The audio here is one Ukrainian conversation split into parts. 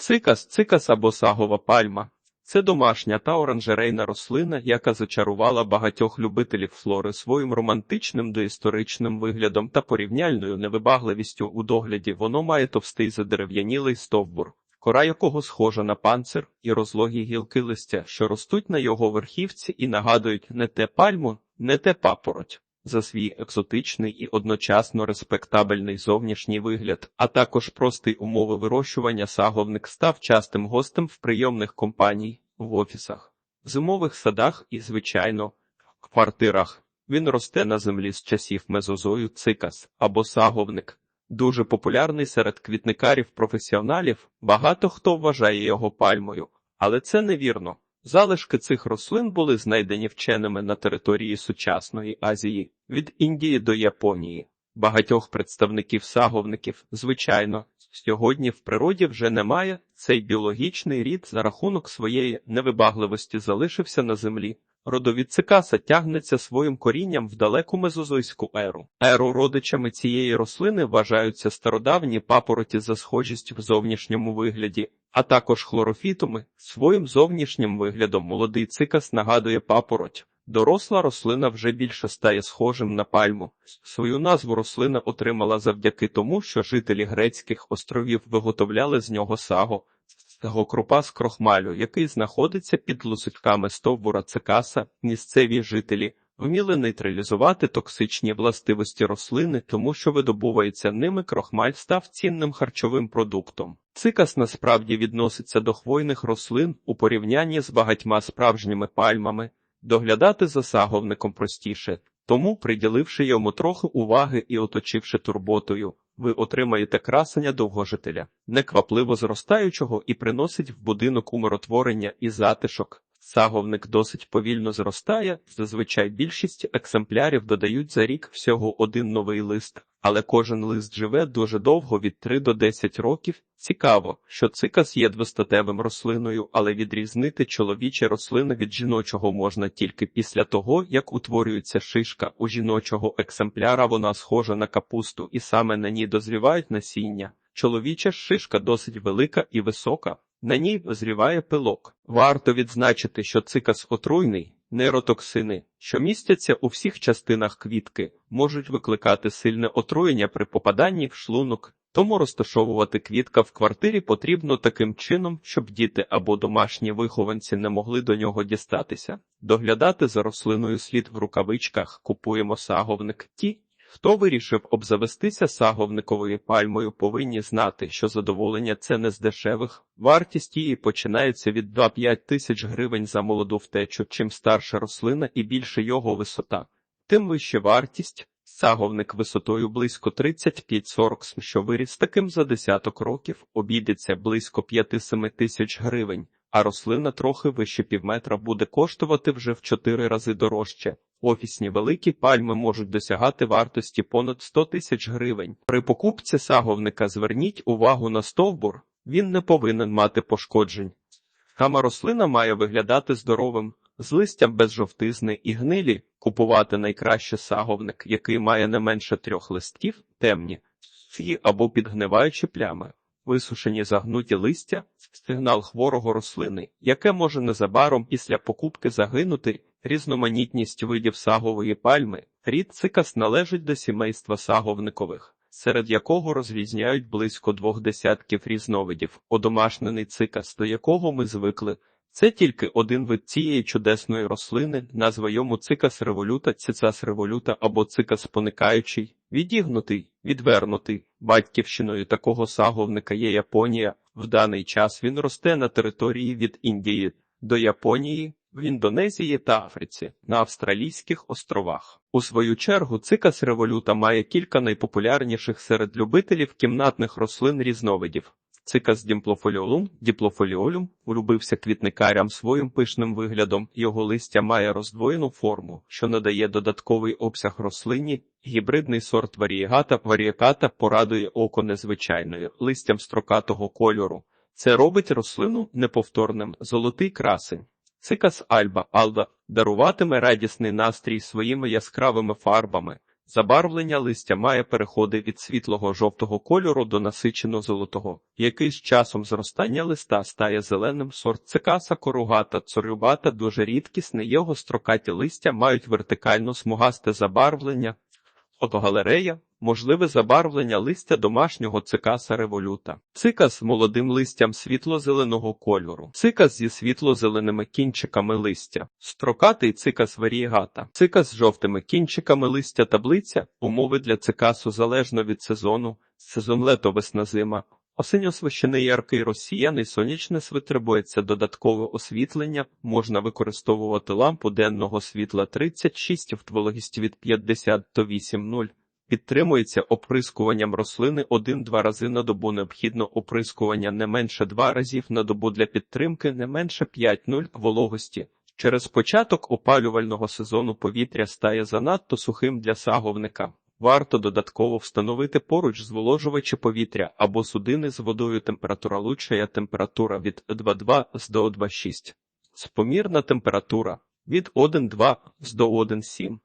Цикас, цикас або сагова пальма. Це домашня та оранжерейна рослина, яка зачарувала багатьох любителів флори своїм романтичним доісторичним виглядом та порівняльною невибагливістю у догляді. Воно має товстий задерев'янілий стовбур, кора якого схожа на панцир, і розлогі гілки листя, що ростуть на його верхівці і нагадують не те пальму, не те папороть. За свій екзотичний і одночасно респектабельний зовнішній вигляд, а також простий умови вирощування саговник став частим гостем в прийомних компаній, в офісах, зимових садах і, звичайно, в квартирах. Він росте на землі з часів мезозою цикас або саговник. Дуже популярний серед квітникарів-професіоналів, багато хто вважає його пальмою, але це невірно. Залишки цих рослин були знайдені вченими на території сучасної Азії від Індії до Японії. Багатьох представників саговників, звичайно, сьогодні в природі вже немає. Цей біологічний рід за рахунок своєї невибагливості залишився на землі. Родовід цикаса тягнеться своїм корінням в далеку мезозойську еру. Еру родичами цієї рослини вважаються стародавні папороті за схожістю в зовнішньому вигляді, а також хлорофітуми. Своїм зовнішнім виглядом молодий цикас нагадує папороть. Доросла рослина вже більше стає схожим на пальму. Свою назву рослина отримала завдяки тому, що жителі грецьких островів виготовляли з нього саго, його крупа з крохмалю, який знаходиться під лусиками стовбура цикаса. Місцеві жителі вміли нейтралізувати токсичні властивості рослини, тому що видобувається ними крохмаль став цінним харчовим продуктом. Цикас насправді відноситься до хвойних рослин у порівнянні з багатьма справжніми пальмами. Доглядати за саговником простіше, тому, приділивши йому трохи уваги і оточивши турботою, ви отримаєте красення довгожителя, неквапливо зростаючого і приносить в будинок умиротворення і затишок. Саговник досить повільно зростає, зазвичай більшість екземплярів додають за рік всього один новий лист, але кожен лист живе дуже довго від 3 до 10 років. Цікаво, що цикас є двостатевим рослиною, але відрізнити чоловіче рослини від жіночого можна тільки після того, як утворюється шишка. У жіночого екземпляра вона схожа на капусту, і саме на ній дозрівають насіння. Чоловіча шишка досить велика і висока. На ній зріває пилок. Варто відзначити, що цикас отруйний, нейротоксини, що містяться у всіх частинах квітки, можуть викликати сильне отруєння при попаданні в шлунок. Тому розташовувати квітка в квартирі потрібно таким чином, щоб діти або домашні вихованці не могли до нього дістатися. Доглядати за рослиною слід в рукавичках, купуємо саговник. Ті, Хто вирішив обзавестися саговниковою пальмою, повинні знати, що задоволення це не з дешевих. Вартість її починається від 2-5 тисяч гривень за молоду втечу. Чим старша рослина і більше його висота, тим вища вартість. Саговник висотою близько 35-40 см, що виріс таким за десяток років, обійдеться близько 5-7 тисяч гривень, а рослина трохи вище півметра буде коштувати вже в 4 рази дорожче. Офісні великі пальми можуть досягати вартості понад 100 тисяч гривень. При покупці саговника зверніть увагу на стовбур, він не повинен мати пошкоджень. Сама рослина має виглядати здоровим, з листям без жовтизни і гнилі, купувати найкраще саговник, який має не менше трьох листків, темні, або підгниваючі плями. Висушені загнуті листя сигнал хворого рослини, яке може незабаром після покупки загинути, різноманітність видів сагової пальми. Рід цикас належить до сімейства саговникових, серед якого розрізняють близько двох десятків різновидів, одомашнений цикас, до якого ми звикли. Це тільки один вид цієї чудесної рослини, назва йому цикас революта, цицас революта або цикас поникаючий, відігнутий, відвернутий. Батьківщиною такого саговника є Японія. В даний час він росте на території від Індії до Японії, в Індонезії та Африці, на Австралійських островах. У свою чергу цикас революта має кілька найпопулярніших серед любителів кімнатних рослин різновидів. Цикас дімплофоліолум, діплофоліолюм улюбився квітникарям своїм пишним виглядом, його листя має роздвоєну форму, що надає додатковий обсяг рослині, гібридний сорт варієгата, варієката порадує око незвичайною, листям строкатого кольору. Це робить рослину неповторним, золотий красень. Цикас альба алба даруватиме радісний настрій своїми яскравими фарбами. Забарвлення листя має переходи від світлого жовтого кольору до насичено золотого. Який з часом зростання листа стає зеленим сорт цикаса коругата цорюбата дуже рідкісний. Його строкаті листя мають вертикально смугасте забарвлення. Фотогалерея можливе забарвлення листя домашнього цикаса революта. Цикас з молодим листям світло-зеленого кольору. Цикас зі світло-зеленими кінчиками листя. Строкатий цикас варієгата. Цикас з жовтими кінчиками листя таблиця. Умови для цикасу залежно від сезону. Сезон лето весна зима. Осінь-освещений яркий розсіяний сонячне витребується додаткове освітлення, можна використовувати лампу денного світла 36 в вологість від 50 до 8,0. Підтримується оприскуванням рослини 1-2 рази на добу. Необхідно оприскування не менше 2 разів на добу для підтримки не менше 5,0 вологості. Через початок опалювального сезону повітря стає занадто сухим для саговника. Варто додатково встановити поруч зволожувачі повітря або судини з водою температура лучшая температура від 2,2 з до 2,6. Спомірна температура від 1,2 з до 1,7.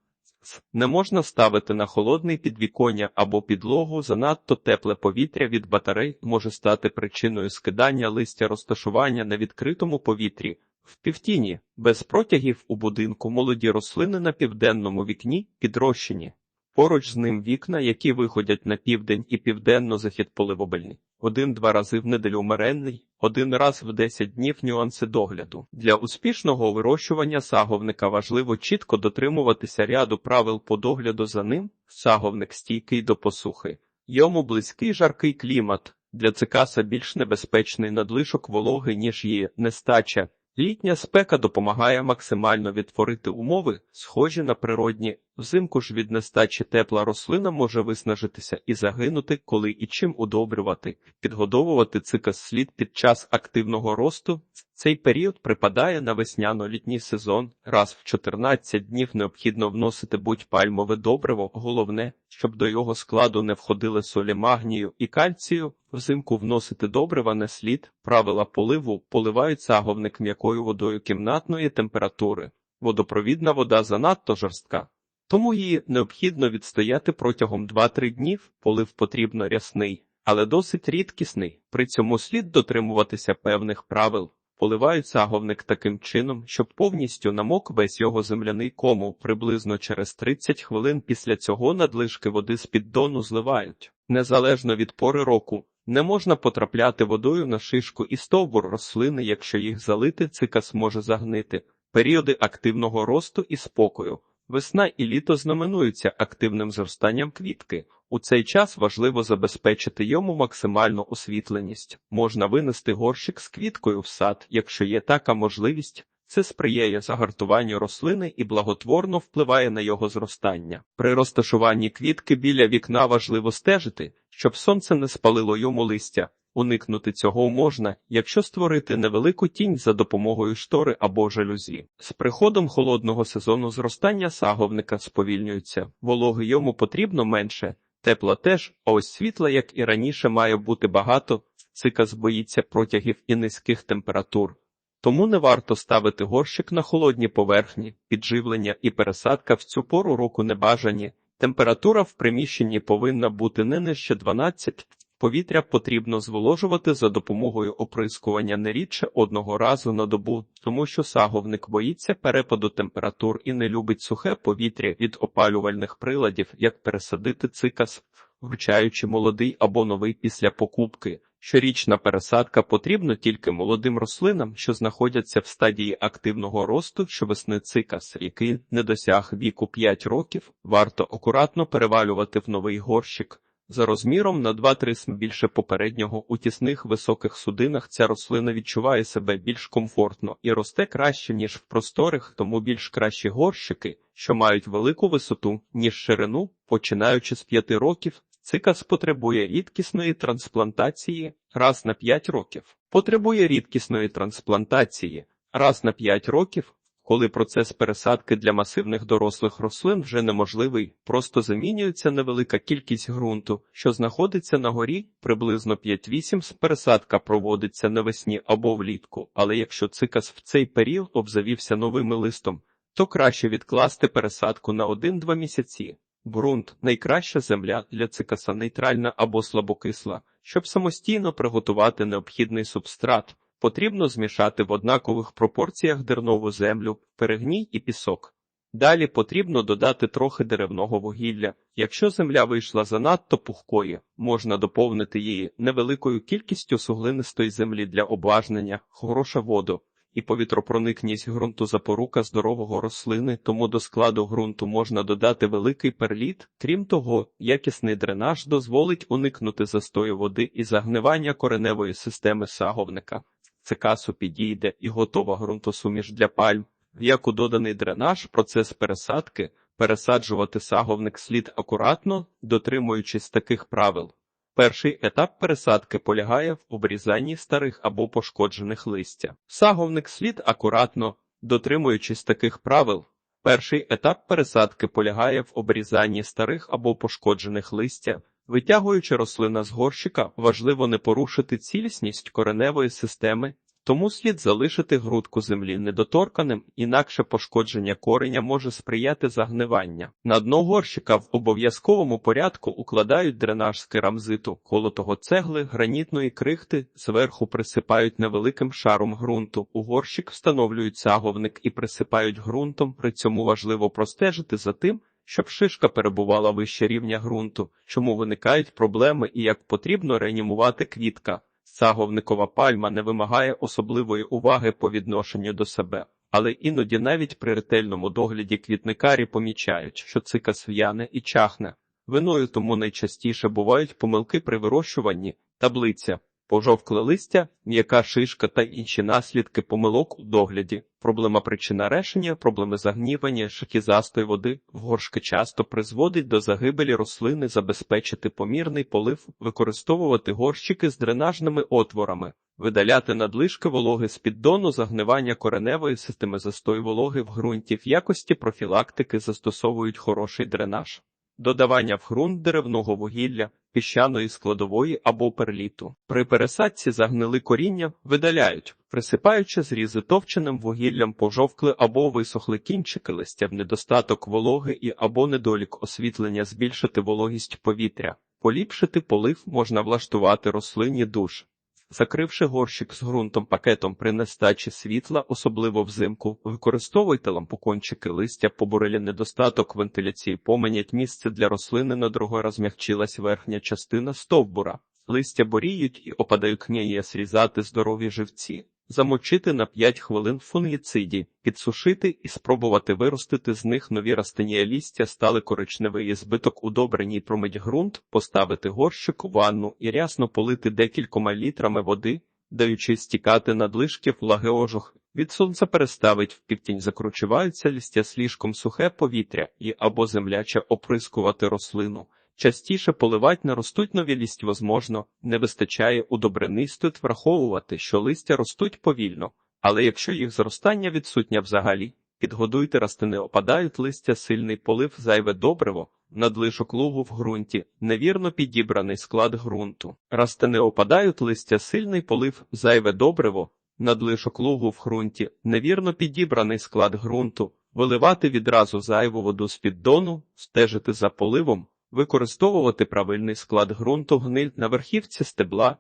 Не можна ставити на холодний підвіконня або підлогу занадто тепле повітря від батарей може стати причиною скидання листя розташування на відкритому повітрі. В півтіні, без протягів у будинку молоді рослини на південному вікні підрощені. Поруч з ним вікна, які виходять на південь і південно-захід поливобельний. Один-два рази в неделю меренний, один раз в 10 днів нюанси догляду. Для успішного вирощування саговника важливо чітко дотримуватися ряду правил по догляду за ним. Саговник стійкий до посухи. Йому близький жаркий клімат. Для цикаса більш небезпечний надлишок вологи, ніж її нестача. Літня спека допомагає максимально відтворити умови, схожі на природні. Взимку ж від нестачі тепла рослина може виснажитися і загинути, коли і чим удобрювати. Підгодовувати цикас слід під час активного росту. Цей період припадає на весняно-літній сезон. Раз в 14 днів необхідно вносити будь-пальмове добриво. Головне, щоб до його складу не входили солі магнію і кальцію. Взимку вносити добрива не слід. Правила поливу поливають саговник м'якою водою кімнатної температури. Водопровідна вода занадто жорстка. Тому її необхідно відстояти протягом 2-3 днів, полив потрібно рясний, але досить рідкісний. При цьому слід дотримуватися певних правил. Поливають саговник таким чином, щоб повністю намок весь його земляний кому приблизно через 30 хвилин після цього надлишки води з піддону зливають. Незалежно від пори року, не можна потрапляти водою на шишку і стовбур рослини, якщо їх залити, цикас може загнити. Періоди активного росту і спокою. Весна і літо знаменуються активним зростанням квітки. У цей час важливо забезпечити йому максимальну освітленість. Можна винести горщик з квіткою в сад, якщо є така можливість. Це сприяє загартуванню рослини і благотворно впливає на його зростання. При розташуванні квітки біля вікна важливо стежити, щоб сонце не спалило йому листя. Уникнути цього можна, якщо створити невелику тінь за допомогою штори або жалюзі. З приходом холодного сезону зростання саговника сповільнюється, вологи йому потрібно менше, тепла теж, а ось світла, як і раніше, має бути багато, цикас боїться протягів і низьких температур. Тому не варто ставити горщик на холодні поверхні, підживлення і пересадка в цю пору року небажані. Температура в приміщенні повинна бути не нижче 12 Повітря потрібно зволожувати за допомогою оприскування не рідше одного разу на добу, тому що саговник боїться перепаду температур і не любить сухе повітря від опалювальних приладів, як пересадити цикас, вручаючи молодий або новий після покупки. Щорічна пересадка потрібна тільки молодим рослинам, що знаходяться в стадії активного росту, що весни цикас, який не досяг віку 5 років, варто акуратно перевалювати в новий горщик. За розміром на 2-3 см більше попереднього у тісних високих судинах ця рослина відчуває себе більш комфортно і росте краще, ніж в просторих, тому більш кращі горщики, що мають велику висоту, ніж ширину, починаючи з 5 років. Цикас потребує рідкісної трансплантації раз на 5 років. Потребує рідкісної трансплантації раз на 5 років, коли процес пересадки для масивних дорослих рослин вже неможливий, просто замінюється невелика кількість ґрунту, що знаходиться на горі, приблизно 5-8 пересадка проводиться навесні або влітку, але якщо цикас в цей період обзавівся новим листом, то краще відкласти пересадку на 1-2 місяці. Ґрунт найкраща земля для цикаса нейтральна або слабокисла. Щоб самостійно приготувати необхідний субстрат, потрібно змішати в однакових пропорціях дернову землю, перегній і пісок. Далі потрібно додати трохи деревного вугілля. Якщо земля вийшла занадто пухкою, можна доповнити її невеликою кількістю суглинистої землі для обважнення, хороша воду і повітропроникність ґрунту запорука здорового рослини, тому до складу ґрунту можна додати великий перліт. Крім того, якісний дренаж дозволить уникнути застою води і загнивання кореневої системи саговника. Цикасу підійде і готова ґрунтосуміш для пальм. Як у доданий дренаж, процес пересадки, пересаджувати саговник слід акуратно, дотримуючись таких правил. Перший етап пересадки полягає в обрізанні старих або пошкоджених листя. Саговник слід акуратно, дотримуючись таких правил. Перший етап пересадки полягає в обрізанні старих або пошкоджених листя. Витягуючи рослина з горщика, важливо не порушити цілісність кореневої системи тому слід залишити грудку землі недоторканим, інакше пошкодження кореня може сприяти загнивання. На дно горщика в обов'язковому порядку укладають дренаж з керамзиту, колотого цегли, гранітної крихти, зверху присипають невеликим шаром ґрунту. У горщик встановлюють саговник і присипають ґрунтом. При цьому важливо простежити за тим. Щоб шишка перебувала вище рівня ґрунту, чому виникають проблеми і як потрібно реанімувати квітка. Саговникова пальма не вимагає особливої уваги по відношенню до себе, але іноді навіть при ретельному догляді квітникарі помічають, що цикас в'яне і чахне. Виною тому найчастіше бувають помилки при вирощуванні, таблиця, пожовкле листя, м'яка шишка та інші наслідки помилок у догляді, проблема причина решення, проблеми загнівання, шахізастої води. В горшки часто призводить до загибелі рослини, забезпечити помірний полив, використовувати горщики з дренажними отворами. Видаляти надлишки вологи з піддону загнивання кореневої системи застою вологи в ґрунті. В якості профілактики застосовують хороший дренаж. Додавання в ґрунт деревного вугілля, піщаної складової або перліту. При пересадці загнили коріння видаляють, присипаючи зрізи товченим вугіллям пожовкли або висохли кінчики листя в недостаток вологи і або недолік освітлення, збільшити вологість повітря. Поліпшити полив можна влаштувати рослині душ. Закривши горщик з ґрунтом пакетом при нестачі світла, особливо взимку, використовуйте лампокончики листя, побурелі недостаток вентиляції, поменять місце для рослини на друге розмягчилась верхня частина стовбура. Листя боріють і опадають неї срізати здорові живці замочити на 5 хвилин фунгіциді, підсушити і спробувати виростити з них нові растення лістя, стали коричневий збиток удобреній промить ґрунт, поставити горщик у ванну і рясно полити декількома літрами води, даючи стікати надлишків ожух. Від сонця переставить в півтінь закручуваються лістя слишком сухе повітря і або земляче оприскувати рослину. Частіше поливать не ростуть нові лість, возможно, не вистачає удобрини стоїть враховувати, що листя ростуть повільно, але якщо їх зростання відсутнє взагалі, підгодуйте растини, опадають листя, сильний полив, зайве добриво, надлишок лугу в ґрунті, невірно підібраний склад ґрунту. Растини опадають листя, сильний полив, зайве добриво, надлишок лугу в ґрунті, невірно підібраний склад ґрунту, виливати відразу зайву воду з піддону, стежити за поливом використовувати правильний склад ґрунту гниль на верхівці стебла.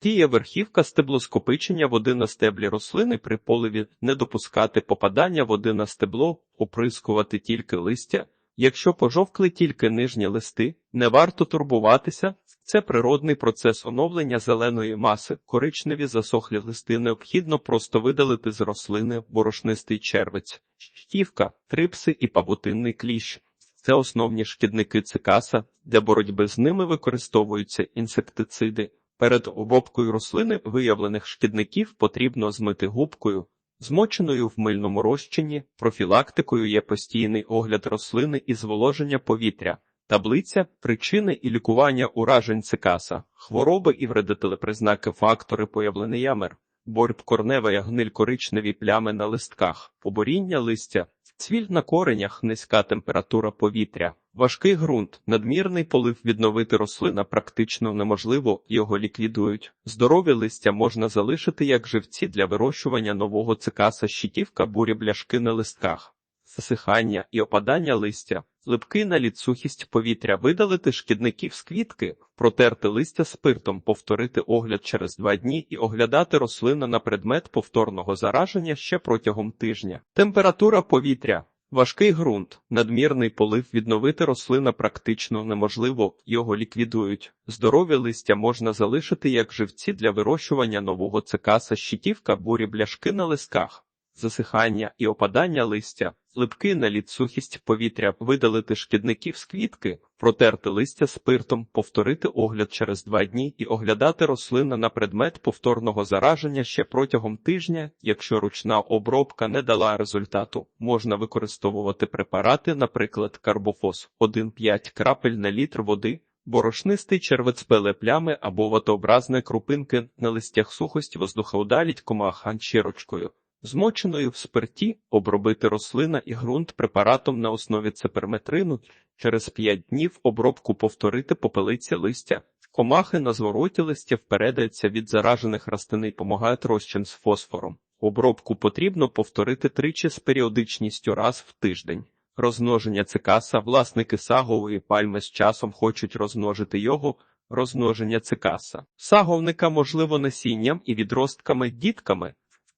Тіє верхівка стеблоскопичення води на стеблі рослини при поливі, не допускати попадання води на стебло, оприскувати тільки листя. Якщо пожовкли тільки нижні листи, не варто турбуватися. Це природний процес оновлення зеленої маси, коричневі засохлі листи необхідно просто видалити з рослини борошнистий червець, щівка, трипси і павутинний кліщ. Це основні шкідники цикаса, для боротьби з ними використовуються інсектициди. Перед обробкою рослини виявлених шкідників потрібно змити губкою, змоченою в мильному розчині, профілактикою є постійний огляд рослини і зволоження повітря, таблиця, причини і лікування уражень цикаса, хвороби і вредителі признаки фактори появлення ямер, борб корнева гниль коричневі плями на листках, поборіння листя. Цвіль на коренях, низька температура повітря, важкий ґрунт, надмірний полив відновити рослина практично неможливо, його ліквідують. Здорові листя можна залишити як живці для вирощування нового цикаса щитівка бурі бляшки на листках. Засихання і опадання листя, липкий наліт сухість повітря, видалити шкідників з квітки, протерти листя спиртом, повторити огляд через два дні і оглядати рослину на предмет повторного зараження ще протягом тижня. Температура повітря. Важкий ґрунт, надмірний полив відновити рослина практично неможливо, його ліквідують. Здорові листя можна залишити як живці для вирощування нового цикаса, щитівка, бурі бляшки на листках, засихання і опадання листя, липкий наліт сухість повітря, видалити шкідників з квітки, протерти листя спиртом, повторити огляд через два дні і оглядати рослина на предмет повторного зараження ще протягом тижня. Якщо ручна обробка не дала результату, можна використовувати препарати, наприклад, карбофос 1,5 крапель на літр води. Борошнистий червець пеле плями або ватообразне крупинки на листях сухость воздухоудаліть комах ганчірочкою. Змоченою в спирті обробити рослина і ґрунт препаратом на основі цеперметрину. Через 5 днів обробку повторити попелиця листя. Комахи на звороті листя впередаються від заражених рослин і помагають розчин з фосфором. Обробку потрібно повторити тричі з періодичністю раз в тиждень. Розмноження цикаса власники сагової пальми з часом хочуть розмножити його. Розмноження цикаса. Саговника можливо насінням і відростками дітками.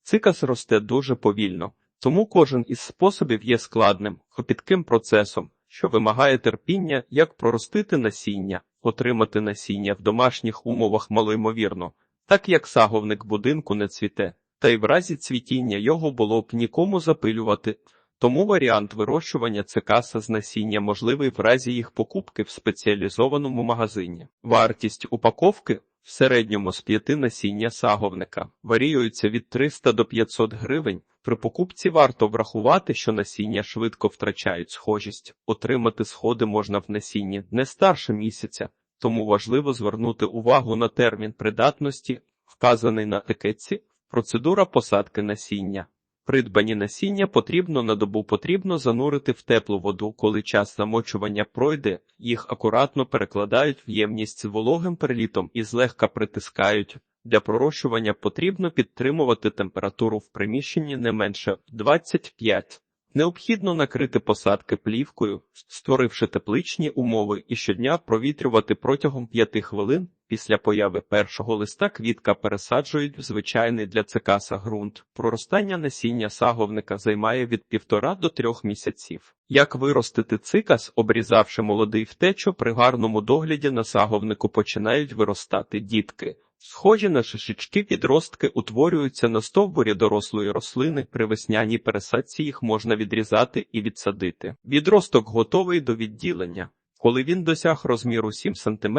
Цикас росте дуже повільно, тому кожен із способів є складним, копітким процесом, що вимагає терпіння, як проростити насіння, отримати насіння в домашніх умовах малоймовірно, так як саговник будинку не цвіте, та й в разі цвітіння його було б нікому запилювати. Тому варіант вирощування цикаса з насіння можливий в разі їх покупки в спеціалізованому магазині. Вартість упаковки в середньому з п'яти насіння саговника варіюються від 300 до 500 гривень. При покупці варто врахувати, що насіння швидко втрачають схожість. Отримати сходи можна в насінні не старше місяця, тому важливо звернути увагу на термін придатності, вказаний на етикетці, процедура посадки насіння. Придбані насіння потрібно на добу потрібно занурити в теплу воду, коли час замочування пройде, їх акуратно перекладають в ємність з вологим перелітом і злегка притискають. Для пророщування потрібно підтримувати температуру в приміщенні не менше 25. Необхідно накрити посадки плівкою, створивши тепличні умови і щодня провітрювати протягом 5 хвилин. Після появи першого листа квітка пересаджують в звичайний для цикаса ґрунт. Проростання насіння саговника займає від півтора до трьох місяців. Як виростити цикас, обрізавши молодий втечу, при гарному догляді на саговнику починають виростати дітки. Схожі на шишечки відростки утворюються на стовбурі дорослої рослини, при весняній пересадці їх можна відрізати і відсадити. Відросток готовий до відділення. Коли він досяг розміру 7 см,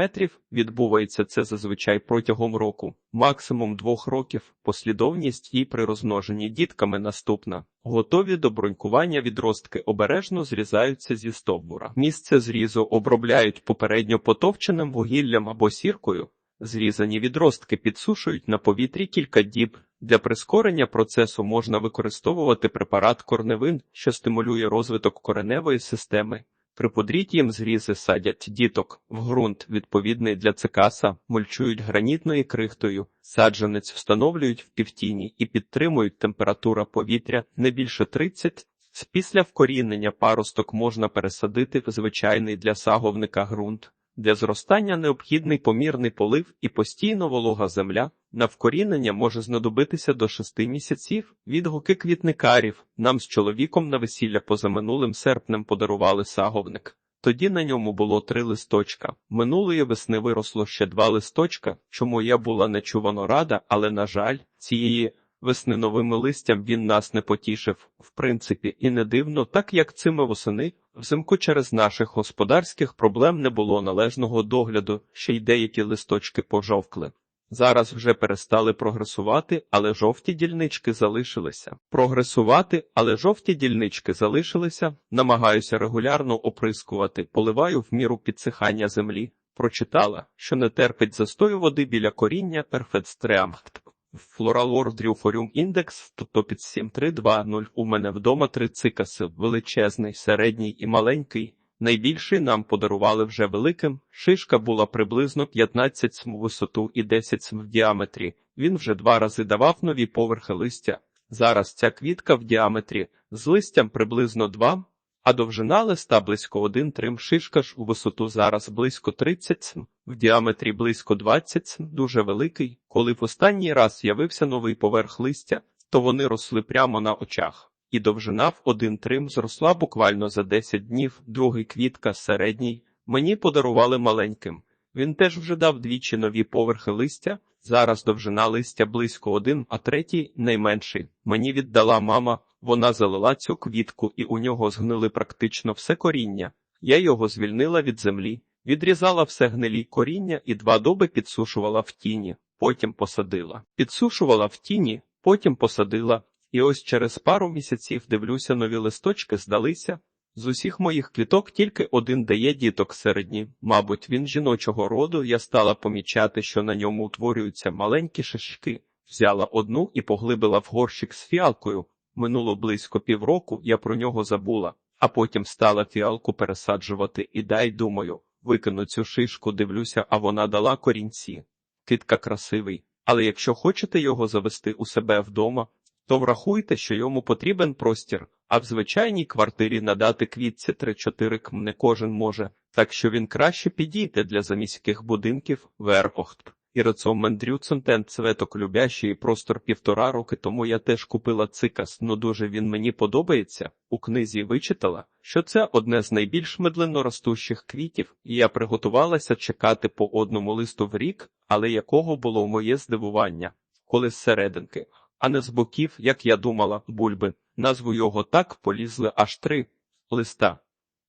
відбувається це зазвичай протягом року, максимум двох років, послідовність і при розмноженні дітками наступна. Готові до брунькування відростки обережно зрізаються зі стовбура. Місце зрізу обробляють попередньо потовченим вугіллям або сіркою. Зрізані відростки підсушують на повітрі кілька діб. Для прискорення процесу можна використовувати препарат корневин, що стимулює розвиток кореневої системи. При подрітті зрізи садять діток в ґрунт, відповідний для цикаса, мульчують гранітною крихтою, саджанець встановлюють в півтіні і підтримують температура повітря не більше 30. Після вкорінення паросток можна пересадити в звичайний для саговника ґрунт. Для зростання необхідний помірний полив і постійно волога земля. На вкорінення може знадобитися до шести місяців. Відгуки квітникарів нам з чоловіком на весілля позаминулим серпнем подарували саговник. Тоді на ньому було три листочка. Минулої весни виросло ще два листочка, чому я була нечувано рада, але, на жаль, цієї весни новими листям він нас не потішив, в принципі, і не дивно, так як цими восени. Взимку через наших господарських проблем не було належного догляду, ще й деякі листочки пожовкли. Зараз вже перестали прогресувати, але жовті дільнички залишилися. Прогресувати, але жовті дільнички залишилися. Намагаюся регулярно оприскувати, поливаю в міру підсихання землі. Прочитала, що не терпить застою води біля коріння перфетстреамхт. Флоралор Дрюфоріум індекс, тобто під 7320. У мене вдома три цикаси, величезний, середній і маленький. Найбільший нам подарували вже великим. Шишка була приблизно 15 см висоту і 10 см в діаметрі. Він вже два рази давав нові поверхи листя. Зараз ця квітка в діаметрі з листям приблизно 2, а довжина листа близько 1 трим шишка ж у висоту зараз близько 30 см, в діаметрі близько 20 см, дуже великий. Коли в останній раз з'явився новий поверх листя, то вони росли прямо на очах. І довжина в один трим зросла буквально за 10 днів, другий квітка середній. Мені подарували маленьким. Він теж вже дав двічі нові поверхи листя. Зараз довжина листя близько один, а третій найменший. Мені віддала мама. Вона залила цю квітку, і у нього згнили практично все коріння. Я його звільнила від землі, відрізала все гнилі коріння і два доби підсушувала в тіні, потім посадила. Підсушувала в тіні, потім посадила. І ось через пару місяців дивлюся, нові листочки здалися. З усіх моїх квіток тільки один дає діток середні. Мабуть, він жіночого роду. Я стала помічати, що на ньому утворюються маленькі шишки. Взяла одну і поглибила в горщик з фіалкою. Минуло близько півроку, я про нього забула, а потім стала фіалку пересаджувати і дай думаю, викину цю шишку, дивлюся, а вона дала корінці. Китка красивий, але якщо хочете його завести у себе вдома, то врахуйте, що йому потрібен простір, а в звичайній квартирі надати квітці 3-4 км не кожен може, так що він краще підійде для заміських будинків Верохт. І рецом Мендрюцентен цветок любящий простор півтора роки тому я теж купила цикас, но дуже він мені подобається. У книзі вичитала, що це одне з найбільш медленно ростущих квітів, і я приготувалася чекати по одному листу в рік, але якого було моє здивування, коли зсерединки, а не з боків, як я думала, бульби. Назву його так полізли аж три листа.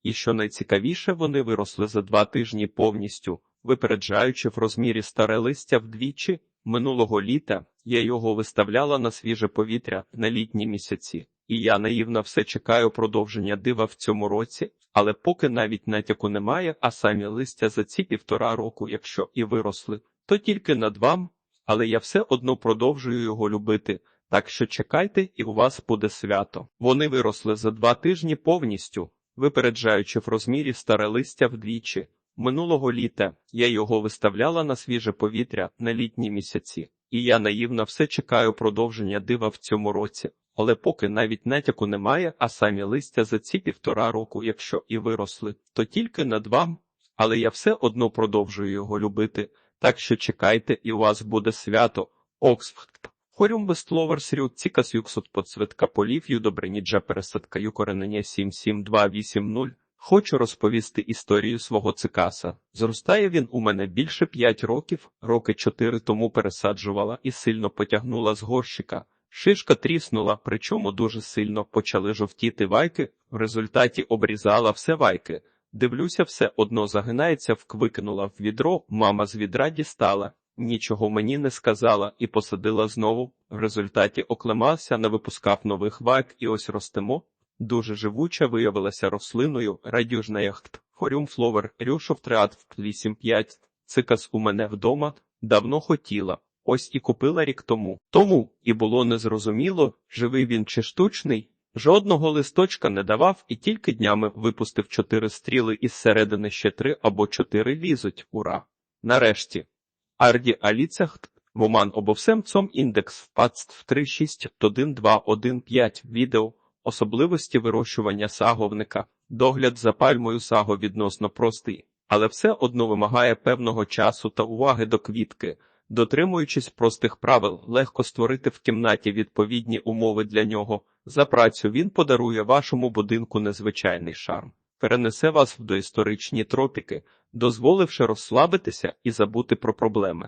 І що найцікавіше, вони виросли за два тижні повністю, випереджаючи в розмірі старе листя вдвічі. Минулого літа я його виставляла на свіже повітря на літні місяці, і я наївно все чекаю продовження дива в цьому році, але поки навіть натяку немає, а самі листя за ці півтора року, якщо і виросли, то тільки над вам, але я все одно продовжую його любити. Так що чекайте, і у вас буде свято. Вони виросли за два тижні повністю, випереджаючи в розмірі старе листя вдвічі. Минулого літа я його виставляла на свіже повітря на літні місяці, і я наївно все чекаю продовження дива в цьому році. Але поки навіть натяку немає, а самі листя за ці півтора року, якщо і виросли, то тільки над вам. Але я все одно продовжую його любити. Так що чекайте, і у вас буде свято. Оксфорд. Хорюм Вестловерс Рют Цікас Юксот Поцветка Полів Юдобреніджа Пересадка Юкоренення 77280. Хочу розповісти історію свого цикаса. Зростає він у мене більше п'ять років, роки чотири тому пересаджувала і сильно потягнула з горщика. Шишка тріснула, причому дуже сильно почали жовтіти вайки, в результаті обрізала все вайки. Дивлюся, все одно загинається, вквикнула в відро, мама з відра дістала. Нічого мені не сказала і посадила знову. В результаті оклемався, не випускав нових вайк і ось ростемо. Дуже живуча виявилася рослиною, радюжна яхт, хорюм фловер, рюшов триат 8-5, цикас у мене вдома, давно хотіла, ось і купила рік тому. Тому і було незрозуміло, живий він чи штучний. Жодного листочка не давав і тільки днями випустив чотири стріли із середини ще три або чотири лізуть. Ура! Нарешті. Арді Аліцехт, Воман обовсем цом індекс впадств 3612115 відео. Особливості вирощування саговника. Догляд за пальмою саго відносно простий, але все одно вимагає певного часу та уваги до квітки. Дотримуючись простих правил, легко створити в кімнаті відповідні умови для нього. За працю він подарує вашому будинку незвичайний шарм, перенесе вас в доісторичні тропіки, дозволивши розслабитися і забути про проблеми.